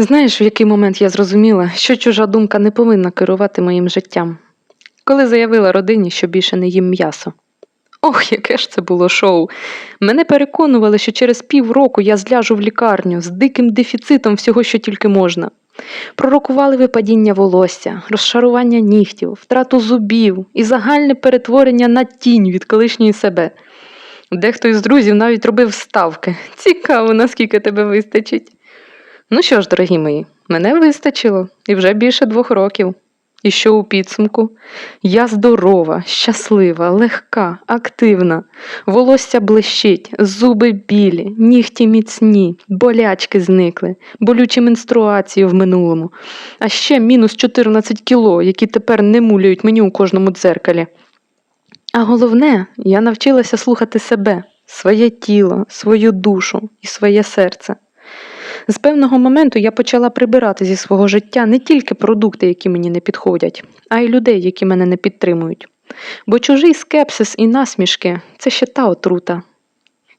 Знаєш, в який момент я зрозуміла, що чужа думка не повинна керувати моїм життям, коли заявила родині, що більше не їм м'ясо. Ох, яке ж це було шоу. Мене переконували, що через півроку я зляжу в лікарню з диким дефіцитом всього, що тільки можна. Пророкували випадіння волосся, розшарування нігтів, втрату зубів і загальне перетворення на тінь від колишньої себе. Дехто із друзів навіть робив ставки. Цікаво, наскільки тебе вистачить. Ну що ж, дорогі мої, мене вистачило і вже більше двох років. І що у підсумку? Я здорова, щаслива, легка, активна, волосся блищить, зуби білі, нігті міцні, болячки зникли, болючі менструації в минулому, а ще мінус 14 кіло, які тепер не муляють мені у кожному дзеркалі. А головне, я навчилася слухати себе, своє тіло, свою душу і своє серце. З певного моменту я почала прибирати зі свого життя не тільки продукти, які мені не підходять, а й людей, які мене не підтримують. Бо чужий скепсис і насмішки це ще та отрута.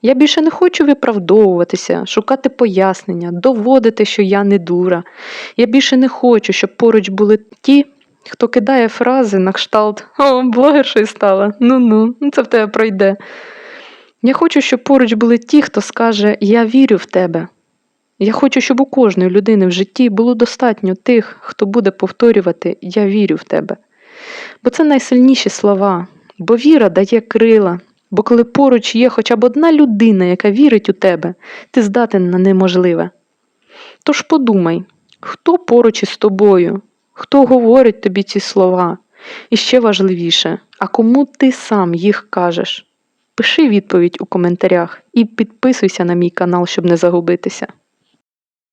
Я більше не хочу виправдовуватися, шукати пояснення, доводити, що я не дура. Я більше не хочу, щоб поруч були ті, хто кидає фрази на кшталт О, блогершою стала. Ну-ну, ну це в тебе пройде. Я хочу, щоб поруч були ті, хто скаже Я вірю в тебе. Я хочу, щоб у кожної людини в житті було достатньо тих, хто буде повторювати Я вірю в тебе. Бо це найсильніші слова, бо віра дає крила. Бо коли поруч є хоча б одна людина, яка вірить у тебе, ти здатен на неможливе. Тож подумай, хто поруч із тобою, хто говорить тобі ці слова, і ще важливіше, а кому ти сам їх кажеш? Пиши відповідь у коментарях і підписуйся на мій канал, щоб не загубитися.